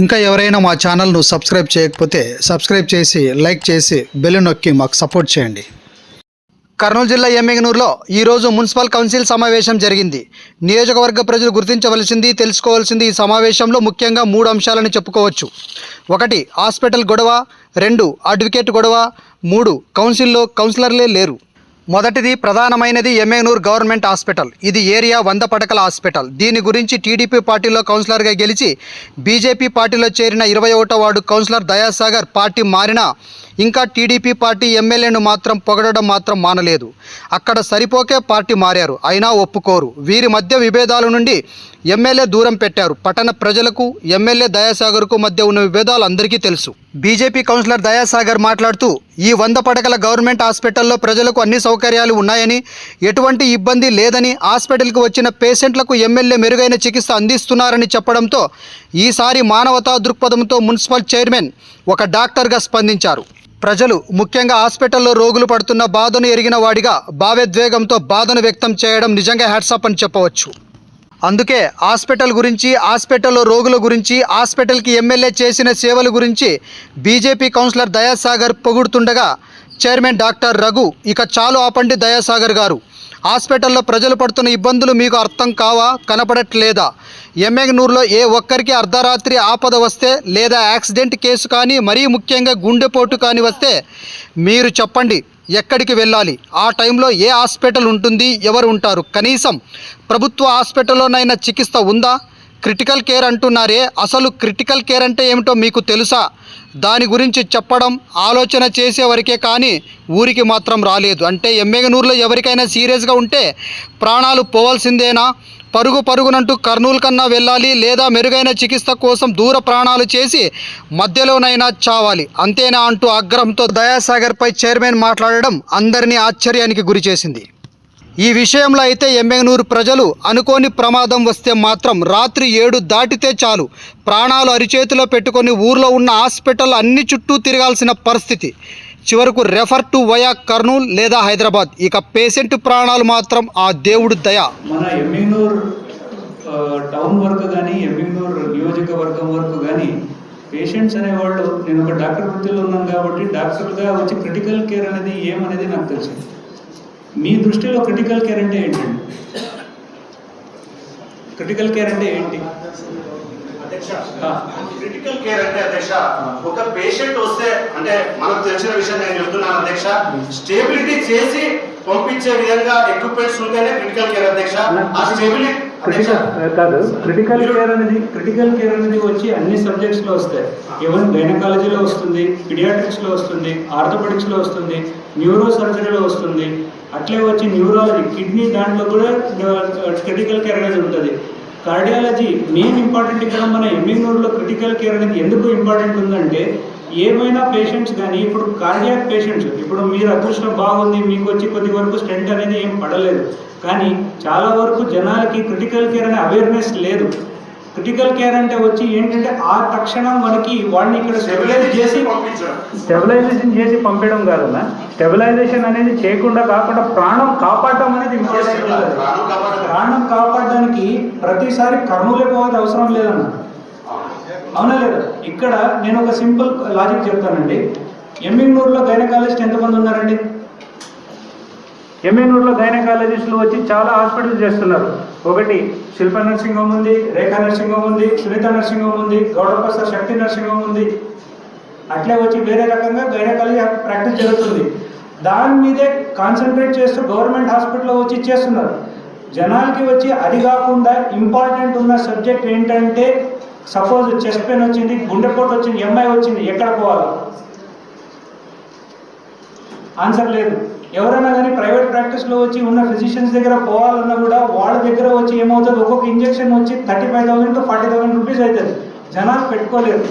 ఇంకా ఎవరైనా మా ఛానల్ను సబ్స్క్రైబ్ చేయకపోతే సబ్స్క్రైబ్ చేసి లైక్ చేసి బెల్ నొక్కి మాకు సపోర్ట్ చేయండి. కర్నూలు జిల్లా ఎమ్మెగనూరులో ఈరోజు మున్సిపల్ కౌన్సిల్ సమావేశం జరిగింది. నియోజకవర్గ ప్రజలు గుర్తించవలసింది తెలుసుకోవాల్సింది ఈ సమావేశంలో ముఖ్యంగా మూడు అంశాలను చెప్పుకోవచ్చు. ఒకటి హాస్పిటల్ గొడవ. రెండు అడ్వకేట్ గొడవ. మూడు కౌన్సిల్లో కౌన్సిలర్లే లేరు. మొదటిది ప్రధానమైనది ఎమ్మెనూర్ గవర్నమెంట్ హాస్పిటల్. ఇది ఏరియా వంద పడకల హాస్పిటల్. దీని గురించి టీడీపీ పార్టీలో కౌన్సిలర్గా గెలిచి బీజేపీ పార్టీలో చేరిన ఇరవై ఒకటో వార్డు కౌన్సిలర్ దయాసాగర్ పార్టీ మారినా ఇంకా టీడీపీ పార్టీ ఎమ్మెల్యేను మాత్రం పొగడడం మాత్రం మానలేదు. అక్కడ సరిపోకే పార్టీ మారారు. అయినా ఒప్పుకోరు. వీరి మధ్య విభేదాల నుండి ఎమ్మెల్యే దూరం పెట్టారు. పట్టణ ప్రజలకు ఎమ్మెల్యే దయాసాగర్కు మధ్య ఉన్న విభేదాలు అందరికీ తెలుసు. బీజేపీ కౌన్సిలర్ దయాసాగర్ మాట్లాడుతూ ఈ వంద పడకల గవర్నమెంట్ హాస్పిటల్లో ప్రజలకు అన్ని సౌకర్యాలు ఉన్నాయని ఎటువంటి ఇబ్బంది లేదని హాస్పిటల్కి వచ్చిన పేషెంట్లకు ఎమ్మెల్యే మెరుగైన చికిత్స అందిస్తున్నారని చెప్పడంతో ఈసారి మానవతా దృక్పథంతో మున్సిపల్ చైర్మన్ ఒక డాక్టర్గా స్పందించారు. ప్రజలు ముఖ్యంగా హాస్పిటల్లో రోగులు పడుతున్న బాధను ఎరిగిన వాడిగా భావోద్వేగంతో బాధను వ్యక్తం చేయడం నిజంగా హ్యాట్సాప్ అని చెప్పవచ్చు. అందుకే హాస్పిటల్ గురించి హాస్పిటల్లో రోగుల గురించి హాస్పిటల్కి ఎమ్మెల్యే చేసిన సేవల గురించి బీజేపీ కౌన్సిలర్ దయాసాగర్ పొగుడుతుండగా చైర్మన్ డాక్టర్ రఘు ఇక చాలు ఆపండి దయాసాగర్ గారు. హాస్పిటల్లో ప్రజలు పడుతున్న ఇబ్బందులు మీకు అర్థం కావా? కనపడట్లేదా? ఎమ్మెగనూరులో ఏ ఒక్కరికి అర్ధరాత్రి ఆపద వస్తే లేదా యాక్సిడెంట్ కేసు కానీ మరీ ముఖ్యంగా గుండెపోటు కానీ వస్తే మీరు చెప్పండి. ఎక్కడికి వెళ్ళాలి? ఆ టైంలో ఏ హాస్పిటల్ ఉంటుంది? ఎవరు ఉంటారు? కనీసం ప్రభుత్వ హాస్పిటల్లోనైనా చికిత్స ఉందా? క్రిటికల్ కేర్ అంటున్నారే. అసలు క్రిటికల్ కేర్ అంటే ఏమిటో మీకు తెలుసా? దాని గురించి చెప్పడం ఆలోచన చేసే వరకే కానీ ఊరికి మాత్రం రాలేదు. అంటే ఎమ్మెగనూరులో ఎవరికైనా సీరియస్గా ఉంటే ప్రాణాలు పోవాల్సిందేనా? పరుగు పరుగునంటూ కర్నూలు కన్నా వెళ్ళాలి లేదా మెరుగైన చికిత్స కోసం దూర ప్రాణాలు చేసి మధ్యలోనైనా చావాలి. అంతేనా అంటూ అగ్రహంతో దయాసాగర్పై చైర్మన్ మాట్లాడడం అందరినీ ఆశ్చర్యానికి గురి చేసింది. ఈ విషయంలో అయితే ఎమ్మెగనూరు ప్రజలు అనుకోని ప్రమాదం వస్తే మాత్రం రాత్రి ఏడు దాటితే చాలు. ప్రాణాలు అరిచేతిలో పెట్టుకొని ఊర్లో ఉన్న హాస్పిటల్ అన్ని చుట్టూ తిరగాల్సిన పరిస్థితి. చివరకు రెఫర్ టు వయా కర్నూల్ లేదా హైదరాబాద్. ఇక పేషెంట్ ప్రాణాలు మాత్రం ఆ దేవుడు దయ. మన ఎమ్మింగూర్ టౌన్ వర్క్ కానీ ఎమ్మింగూర్ నియోజకవర్గం వరకు కానీ పేషెంట్స్ అనేవాళ్ళు నేను ఒక డాక్టర్ వృత్తిలో ఉన్నాను కాబట్టి డాక్టర్గా వచ్చి క్రిటికల్ కేర్ అనేది ఏమనేది నాకు తెలుసు. మీ దృష్టిలో క్రిటికల్ కేర్ అంటే ఏంటండి? క్రిటికల్ కేర్ అంటే ఏంటి? క్రిటికల్ కేర్ అంటే అధ్యక్ష ఒక పేషెంట్ వస్తే అంటే మనకు తెలిసిన విషయం నేను చెప్తున్నాను అధ్యక్ష స్టేబిలిటీ చేసి పంపించే విధంగా ఎక్విప్మెంట్స్ ఉంటేనే క్రిటికల్ కేర్ అధ్యక్ష. ఆ స్టేబిలిటీ కాదు క్రిటికల్ కేర్ అనేది క్రిటికల్ కేర్ అనేది వచ్చి అన్ని సబ్జెక్ట్స్లో వస్తాయి. ఈవెన్ గైనకాలజీలో వస్తుంది పిడియాట్రిక్స్లో వస్తుంది ఆర్థోపెడిక్స్లో వస్తుంది న్యూరో సర్జరీలో వస్తుంది. అట్లే వచ్చి న్యూరాలజీ కిడ్నీ దాంట్లో కూడా క్రిటికల్ కేర్ అనేది ఉంటుంది. కార్డియాలజీ మెయిన్ ఇంపార్టెంట్ ఇక్కడ మన ఎమ్మింగూరులో క్రిటికల్ కేర్ అనేది ఎందుకు ఇంపార్టెంట్ ఉందంటే ఏమైనా పేషెంట్స్ కానీ ఇప్పుడు కార్డియాక్ పేషెంట్స్ ఇప్పుడు మీరు అదృష్టం బాగుంది మీకు వచ్చి కొద్ది వరకు స్టెంట్ అనేది ఏం పడలేదు. కానీ చాలా వరకు జనాలకి క్రిటికల్ కేర్ అనే అవేర్నెస్ లేదు. క్రిటికల్ కేర్ అంటే వచ్చి ఏంటంటే ఆ తక్షణం మనకి వాడిని ఇక్కడ స్టెబిలైజ్ చేసి పంపించడం. స్టెబిలైజేషన్ చేసి పంపించడం కాదన్నా స్టెబిలైజేషన్ అనేది చేయకుండా కాకుండా ప్రాణం కాపాడటం అనేది. ప్రాణం కాపాడడానికి ప్రతిసారి కర్నూలే పోవాల్సిన అవసరం లేదన్న. అవునా. లేదా? ఇక్కడ నేను ఒక సింపుల్ లాజిక్ చెప్తానండి. ఎమ్మింగనూరులో గైనకాలజిస్ట్ ఎంతమంది ఉన్నారండి? ఎమ్మింగనూరులో గైనకాలజిస్టులు వచ్చి చాలా హాస్పిటల్స్ చేస్తున్నారు. ఒకటి శిల్ప నర్సింగ్ హోమ్ ఉంది రేఖా నర్సింగ్ హోమ్ ఉంది సునీత నర్సింగ్ హోమ్ ఉంది గౌడప్రసాద్ శక్తి నర్సింగ్ హోమ్ ఉంది. అట్లే వచ్చి వేరే రకంగా గైనకాలజీ ప్రాక్టీస్ జరుగుతుంది. దాని మీదే కాన్సన్ట్రేట్ చేస్తూ గవర్నమెంట్ హాస్పిటల్లో వచ్చి చేస్తున్నారు. జనాలకి వచ్చి అది కాకుండా ఇంపార్టెంట్ ఉన్న సబ్జెక్ట్ ఏంటంటే సపోజ్ చెస్ట్ పెయిన్ వచ్చింది గుండెపోటు వచ్చింది ఎంఐ వచ్చింది ఎక్కడ పోవాలి? ఆన్సర్ లేదు. ఎవరైనా కానీ ప్రైవేట్ ప్రాక్టీస్లో వచ్చి ఉన్న ఫిజిషియన్స్ దగ్గర పోవాలన్నా కూడా వాళ్ళ దగ్గర వచ్చి ఏమవుతుంది? ఒక్కొక్క ఇంజెక్షన్ వచ్చి thirty five thousand to forty thousand rupees అవుతుంది. జనాలు పెట్టుకోలేరు.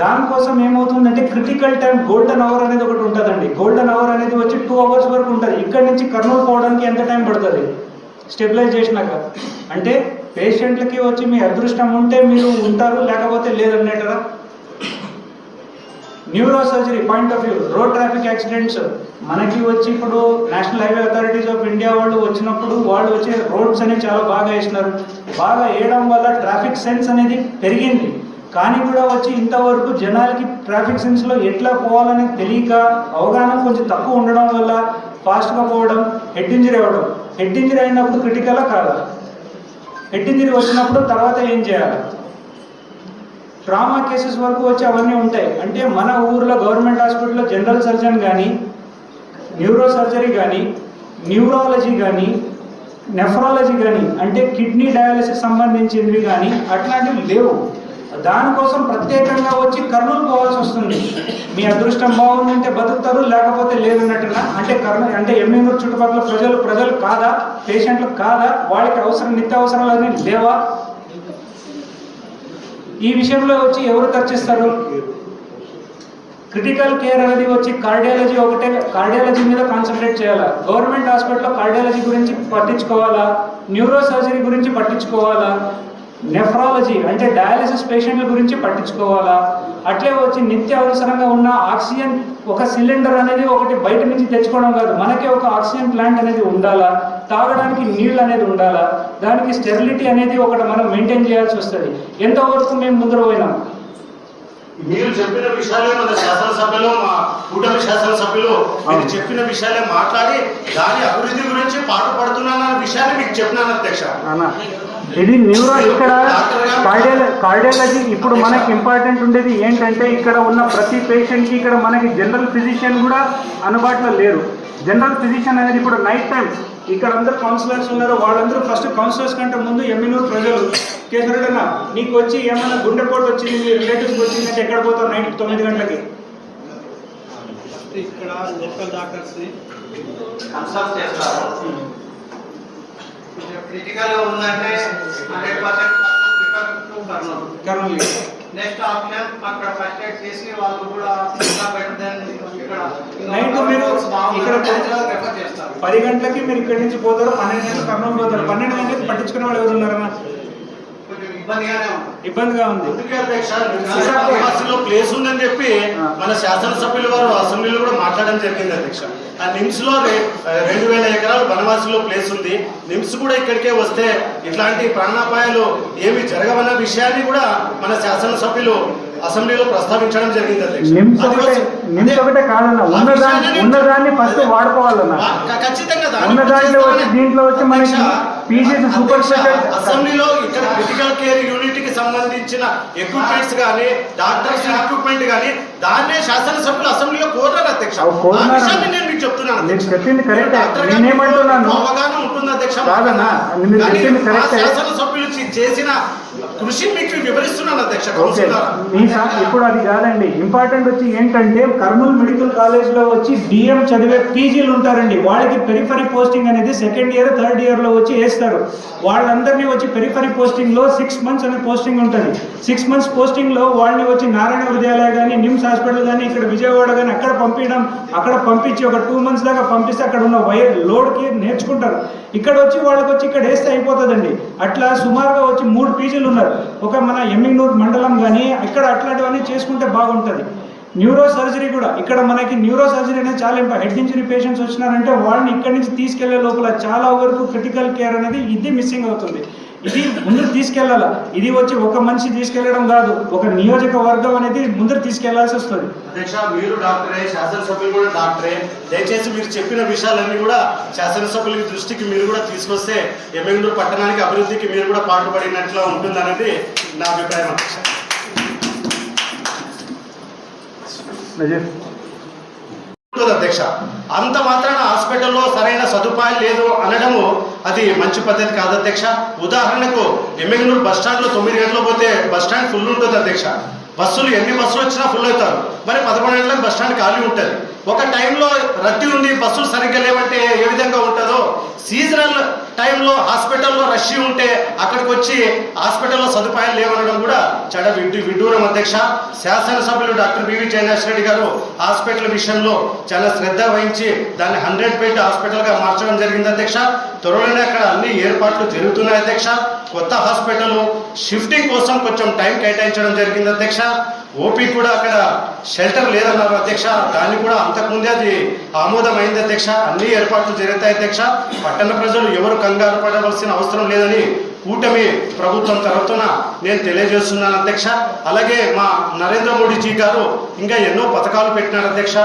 దానికోసం ఏమవుతుందంటే క్రిటికల్ టైం గోల్డెన్ అవర్ అనేది ఒకటి ఉంటుందండి. గోల్డెన్ అవర్ అనేది వచ్చి టూ అవర్స్ వరకు ఉంటుంది. ఇక్కడ నుంచి కర్నూలు పోవడానికి ఎంత టైం పడుతుంది? స్టెబిలైజ్ చేసినాక అంటే పేషెంట్లకి వచ్చి మీ అదృష్టం ఉంటే మీరు ఉంటారు లేకపోతే లేదన్నట్టుగా neuro surgery point of view road traffic accidents మనకి వచ్చి ఇప్పుడు national highway authorities of India వాళ్ళు వచ్చినప్పుడు వాళ్ళు వచ్చి రోడ్స్ అనేవి చాలా బాగా వేసినారు. బాగా వేయడం వల్ల ట్రాఫిక్ సెన్స్ అనేది పెరిగింది. కానీ కూడా వచ్చి ఇంతవరకు జనాలకి ట్రాఫిక్ సెన్స్లో ఎట్లా పోవాలని తెలియక అవగాహన కొంచెం తక్కువ ఉండడం వల్ల ఫాస్ట్గా పోవడం హెడ్ ఇంజరీ అవ్వడం. హెడ్ ఇంజరీ అయినప్పుడు క్రిటికలా కాదా. హెడ్ ఇంజరీ వచ్చినప్పుడు తర్వాత ఏం చేయాలి? ట్రామా కేసెస్ వరకు వచ్చి అవన్నీ ఉంటాయి. అంటే మన ఊర్లో గవర్నమెంట్ హాస్పిటల్లో జనరల్ సర్జన్ కానీ న్యూరో సర్జరీ కానీ న్యూరాలజీ కానీ నెఫ్రాలజీ కానీ అంటే కిడ్నీ డయాలసిస్ సంబంధించినవి కానీ అట్లాంటివి లేవు. దానికోసం ప్రత్యేకంగా వచ్చి కర్నూలు పోవాల్సి వస్తుంది. మీ అదృష్టం బాగుందంటే బతుకుతారు లేకపోతే లేదన్నట్టుగా అంటే కర్నూలు అంటే ఎమ్మెల్యూరు చుట్టుపక్కల ప్రజలు ప్రజలు కాదా? పేషెంట్లు కాదా? వాళ్ళకి అవసరం నిత్యావసరాలు అనేవి లేవా? ఈ విషయంలో వచ్చి ఎవరు ఖర్చిస్తారు క్రిటికల్ కేర్ అనేది వచ్చి కార్డియాలజీ ఒకటే కార్డియాలజీ మీద కాన్సన్ట్రేట్ చేయాలా? గవర్నమెంట్ హాస్పిటల్లో కార్డియాలజీ గురించి పట్టించుకోవాలా? న్యూరో సర్జరీ గురించి పట్టించుకోవాలా? నెఫ్రాలజీ అంటే డయాలసిస్ పేషెంట్ల గురించి పట్టించుకోవాలా? అట్లే వచ్చి నిత్య అవసరంగా ఉన్న ఆక్సిజన్ ఒక సిలిండర్ అనేది ఒకటి బయట నుంచి తెచ్చుకోవడం కాదు మనకే ఒక ఆక్సిజన్ ప్లాంట్ అనేది ఉండాలా? తాగడానికి నీళ్ళు అనేది ఉండాలా? దానికి స్టెరిలిటీ అనేది ఒకటి మనం మెయింటైన్ చేయాల్సి వస్తుంది. ఎంతవరకు మేము ముందర పోయినాం? మీరు చెప్పిన విషయాలే మన శాసనసభ్యులు మా కూటమి శాసనసభ్యులు మీరు చెప్పిన విషయాలే మాట్లాడి దాని అభివృద్ధి గురించి పాటుపడుతున్నానన్న విషయాన్ని మీకు చెప్పినాను అధ్యక్ష. ఇది న్యూరో ఇక్కడ కార్డియాల కార్డియాలజీ. ఇప్పుడు మనకి ఇంపార్టెంట్ ఉండేది ఏంటంటే ఇక్కడ ఉన్న ప్రతి పేషెంట్కి ఇక్కడ మనకి జనరల్ ఫిజిషియన్ కూడా అందుబాటులో లేరు. జనరల్ ఫిజిషియన్ అనేది ఇప్పుడు నైట్ టైం ఇక్కడ అందరు కౌన్సిలర్స్ ఉన్నారు. వాళ్ళందరూ ఫస్ట్ కౌన్సిలర్స్ కంటే ముందు ఎమ్మెల్యూరు ప్రజలు. కేసరెడ్డన్న నీకు వచ్చి ఏమైనా గుండెపోటు వచ్చింది మీ రిలేటివ్స్కి వచ్చిందంటే ఎక్కడ పోతావు నైట్ తొమ్మిది గంటలకి? ఇక్కడ లోకల్ డాక్టర్స్ని కన్సల్ట్ చేస్తారు. క్రిటికల్ ఉందంటే హండ్రెడ్ పర్సెంట్ నెక్స్ట్ ఆప్షన్ అక్కడ ఫస్ట్ ఎయిడ్ చేసి వాళ్ళు కూడా బెటర్ దెన్ ఇక్కడ. నైట్ మీరు ఇక్కడ రెఫర్ చేస్తారు. పది గంటలకి మీరు ఇక్కడి నుంచి పోతారు పన్నెండు గంటలకు కర్నూలు పోతారు. పన్నెండు గంటలకి పట్టించుకునే వాళ్ళు ఎవరు ఉన్నారన్నా కొంచెం ఇబ్బందిగానే ఉంది ఇబ్బందిగా ఉంది. అందుకే ప్లేస్ ఉందని చెప్పి మన శాసనసభ్యులు వారు అసెంబ్లీలో కూడా మాట్లాడడం జరిగింది అధ్యక్ష. ఆ నిమ్స్లో రెండు వేల ఎకరాలు వనవాసిలో ప్లేస్ ఉంది. నిమ్స్ కూడా ఇక్కడికే వస్తే ఇట్లాంటి ప్రాణాపాయాలు ఏమి జరగవన్న విషయాన్ని కూడా మన శాసనసభ్యులు అసెంబ్లీలో ప్రస్తావించడం జరిగింది అధ్యక్ష. ఖచ్చితంగా దీంట్లో వచ్చి మనకి PGs సూపర్ స్పెషల్ అసెంబ్లీలో ఇక్కడ క్రిటికల్ కేర్ యూనిట్కి సంబంధించిన ఎక్విప్మెంట్స్ గానీ డాక్టర్స్ ఎక్విప్మెంట్ గానీ దాన్నే శాసనసభ్యులు అసెంబ్లీలో కోరారు అధ్యక్ష నేను మీకు చెప్తున్నాను. చెప్పింది కరెక్టే. నేనేమంటున్నాను? అవగాహన ఉంటుంది అధ్యక్ష కానీ. శాసనసభ్యులు చేసిన కృషి మీకు వివరిస్తున్నాను అధ్యక్ష ఇప్పుడు అది కాదండి. ఇంపార్టెంట్ వచ్చి ఏంటంటే కర్నూలు మెడికల్ కాలేజ్లో వచ్చి డిఎం చదివే పీజీలు ఉంటారండి. వాళ్ళకి పెరిఫరీ పోస్టింగ్ అనేది సెకండ్ ఇయర్ థర్డ్ ఇయర్లో వచ్చి వేస్తారు. వాళ్ళందరినీ వచ్చి పెరిఫరీ పోస్టింగ్లో సిక్స్ మంత్స్ అనే పోస్టింగ్ ఉంటుంది. సిక్స్ మంత్స్ పోస్టింగ్లో వాళ్ళని వచ్చి నారాయణ విద్యాలయ కానీ నిమ్స్ హాస్పిటల్ కానీ ఇక్కడ విజయవాడ కానీ అక్కడ పంపించడం అక్కడ పంపించి ఒక టూ మంత్స్ దాకా పంపిస్తే అక్కడ ఉన్న వైర్ లోడ్కి నేర్చుకుంటారు. ఇక్కడ వచ్చి వాళ్ళకి వచ్చి ఇక్కడ వేస్తే అయిపోతుందండి. అట్లా సుమారుగా వచ్చి మూడు పీజీలు ఉన్నారు. ఒక మన ఎమ్మింగ్నూర్ మండలం కానీ ఇక్కడ అట్లాంటివన్నీ చేసుకుంటే బాగుంటుంది. న్యూరో సర్జరీ కూడా ఇక్కడ మనకి న్యూరో సర్జరీ అనేది చాలా ఇంపార్టెంట్ హెడ్ ఇంజరీ పేషెంట్స్ వచ్చినారంటే వాళ్ళని ఇక్కడి నుంచి తీసుకెళ్ళే లోపల చాలా వరకు క్రిటికల్ కేర్ అనేది ఇది మిస్సింగ్ అవుతుంది. ఇది ముందుకు తీసుకెళ్ళాల ఇది వచ్చి ఒక మనిషి తీసుకెళ్ళడం కాదు ఒక నియోజకవర్గం అనేది ముందుకు తీసుకెళ్ళాల్సి వస్తుంది. అధ్యక్ష మీరు డాక్టరే శాసనసభ్యులు కూడా డాక్టరే. దయచేసి మీరు చెప్పిన విషయాలన్నీ కూడా శాసనసభ్యుల దృష్టికి మీరు కూడా తీసుకొస్తే ఎమ్మెల్యేలు పట్టణానికి అభివృద్ధికి మీరు కూడా పాటుపడినట్లు ఉంటుందనేది నా అభిప్రాయం అధ్యక్ష. అధ్యక్ష. అంత మాత్రాన హాస్పిటల్లో సరైన సదుపాయం లేదు అనడము అది మంచి పద్ధతి కాదు అధ్యక్ష. ఉదాహరణకు ఎమ్మెగనూరు బస్ స్టాండ్లో తొమ్మిది గంటలు పోతే బస్ స్టాండ్ ఫుల్ ఉంటుంది అధ్యక్ష. బస్సులు ఎన్ని బస్సులు వచ్చినా ఫుల్ అవుతారు. మరి పదకొండు గంటలకు బస్ స్టాండ్ ఖాళీ ఉంటుంది. ఒక టైంలో రద్దీ ఉంది బస్సులు సరిగ్గా లేవంటే ఏ విధంగా ఉంటుందో సీజనల్ టైంలో హాస్పిటల్లో రష్ ఉంటే అక్కడికి వచ్చి హాస్పిటల్లో సదుపాయాలు లేవనడం కూడా చెడ విడ్డు విడ్డూరం అధ్యక్ష. శాసనసభ్యులు డాక్టర్ బివి జయనాథ్ రెడ్డి గారు హాస్పిటల్ విషయంలో చాలా శ్రద్ధ వహించి దాన్ని హండ్రెడ్ బెడ్ హాస్పిటల్గా మార్చడం జరిగింది అధ్యక్ష. త్వరలోనే అక్కడ అన్ని ఏర్పాట్లు జరుగుతున్నాయి అధ్యక్ష. కొత్త హాస్పిటల్ షిఫ్టింగ్ కోసం కొంచెం టైం కేటాయించడం జరిగింది అధ్యక్ష. ఓపీ కూడా అక్కడ షెల్టర్ లేదన్నారు అధ్యక్ష. దాన్ని కూడా అంతకుముందే అది ఆమోదమైంది అధ్యక్ష. అన్ని ఏర్పాట్లు జరుగుతాయి అధ్యక్ష. పట్టణ ప్రజలు ఎవరు కంగారు పడవలసిన అవసరం లేదని కూటమి ప్రభుత్వం తరఫున నేను తెలియజేస్తున్నాను అధ్యక్ష. అలాగే మా నరేంద్ర మోడీజీ గారు ఇంకా ఎన్నో పథకాలు పెట్టినారు అధ్యక్ష.